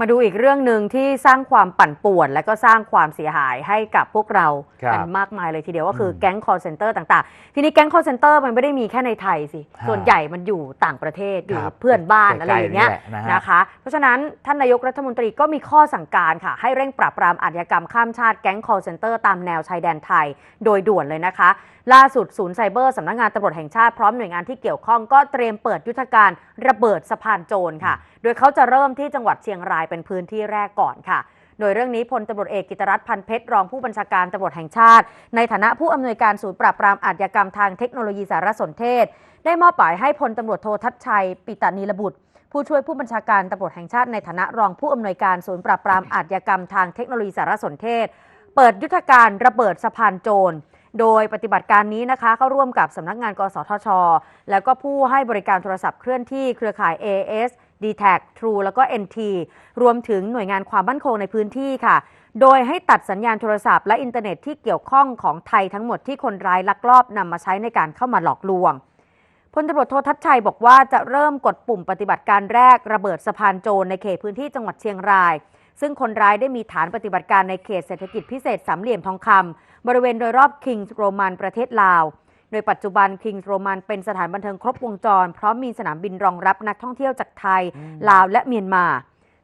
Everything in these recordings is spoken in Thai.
มาดูอีกเรื่องหนึ่งที่สร้างความปั่นป่วน และก็สร้างความเสียหายให้กับพวกเราครับกันมากมายเลยทีเดียวก็คืออมแก๊ง call center ต่างๆ ทีนี้แก๊ง call center มันไม่ได้มีแค่ในไทยสิ ฮะส่วนใหญ่มันอยู่ต่างประเทศอยู่ครับเพื่อนบ้านใกล้ๆอะไรอย่างเงี้ยนี่แหละนะฮะ นะคะ เพราะฉะนั้นท่านนายกรัฐมนตรีก็มีข้อสั่งการค่ะ ให้เร่งปราบปรามอาชญากรรมข้ามชาติแก๊ง call center ตามแนวชายแดนไทยโดยด่วนเลยนะคะ ล่าสุดศูนย์ไซเบอร์สำนักงานตำรวจแห่งชาติพร้อมหน่วยงานที่เกี่ยวข้องก็เตรียมเปิดยุทธการระเบิดสะพานโจรค่ะ โดยเขาจะเริ่มที่จังหวัดเชียงรายเป็นพื้นที่แรกก่อนค่ะโดยเรื่องนี้พลตำรวจเอกกิตรัตพันเพชรรองผู้บัญชาการตำรวจแห่งชาติ ในฐานะผู้อำนวยการศูนย์ปราบปรามอาชญากรรมทางเทคโนโลยีสารสนเทศ ได้มอบหมายให้พลตำรวจโททัชชัย ปิตานีระบุตร ผู้ช่วยผู้บัญชาการตำรวจแห่งชาติในฐานะรองผู้อำนวยการศูนย์ปราบปรามอาชญากรรมทางเทคโนโลยีสารสนเทศ เปิดยุทธการระเบิดสะพานโจรโดยปฏิบัติการนี้นะคะเข้าร่วมกับสำนักงาน กสทช แล้วก็ผู้ให้บริการโทรศัพท์เคลื่อนที่เครือข่าย AS d t a c True แล้วก็ NT รวมถึงหน่วยงานความมั่นคงในพื้นที่ค่ะ โดยให้ตัดสัญญาณโทรศัพท์และอินเทอร์เน็ตที่เกี่ยวข้องของไทยทั้งหมดที่คนร้ายลักลอบนำมาใช้ในการเข้ามาหลอกลวงพลตำรวจโททัชชัยบอกว่าจะเริ่มกดปุ่มปฏิบัติการแรกระเบิดสะพานโจรในเขตพื้นที่จังหวัดเชียงราย ซึ่งคนร้ายได้มีฐานปฏิบัติการในเขตเศรษฐกิจพิเศษสามเหลี่ยมทองคำบริเวณโดยรอบคิงส์โรมันประเทศลาว โดยปัจจุบันคิงส์โรมันเป็นสถานบันเทิงครบวงจรพร้อมมีสนามบินรองรับนักท่องเที่ยวจากไทย ลาวและเมียนมา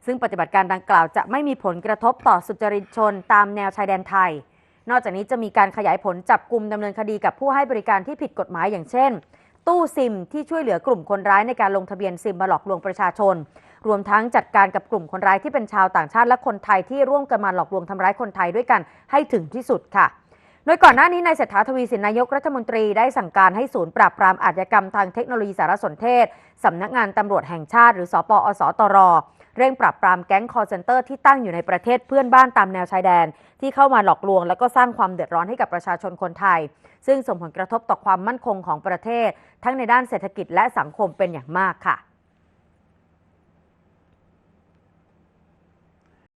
ซึ่งปฏิบัติการดังกล่าวจะไม่มีผลกระทบต่อสุจริตชนตามแนวชายแดนไทย นอกจากนี้จะมีการขยายผลจับกลุ่มดำเนินคดีกับผู้ให้บริการที่ผิดกฎหมายอย่างเช่น ตู้ซิมที่ช่วยเหลือกลุ่มคนร้ายในการลงทะเบียนซิมมาหลอกลวงประชาชน รวมทั้งจัดการกับกลุ่มคนร้ายที่เป็นชาวต่างชาติและคนไทยที่ร่วมกันมาหลอกลวงทำร้ายคนไทยด้วยกันให้ถึงที่สุดค่ะ โดยก่อนหน้านี้นายเศรษฐาทวีสินนายกรัฐมนตรีได้สั่งการให้ศูนย์ปราบปรามอาชญากรรมทางเทคโนโลยีสารสนเทศ สำนักงานตำรวจแห่งชาติ หรือสปอสตร เร่งปราบปรามแก๊งคอร์เซนเตอร์ที่ตั้งอยู่ในประเทศเพื่อนบ้านตามแนวชายแดน ที่เข้ามาหลอกลวง และก็สร้างความเดือดร้อนให้กับประชาชนคนไทย ซึ่งส่งผลกระทบต่อความมั่นคงของประเทศ ทั้งในด้านเศรษฐกิจและสังคมเป็นอย่างมากค่ะ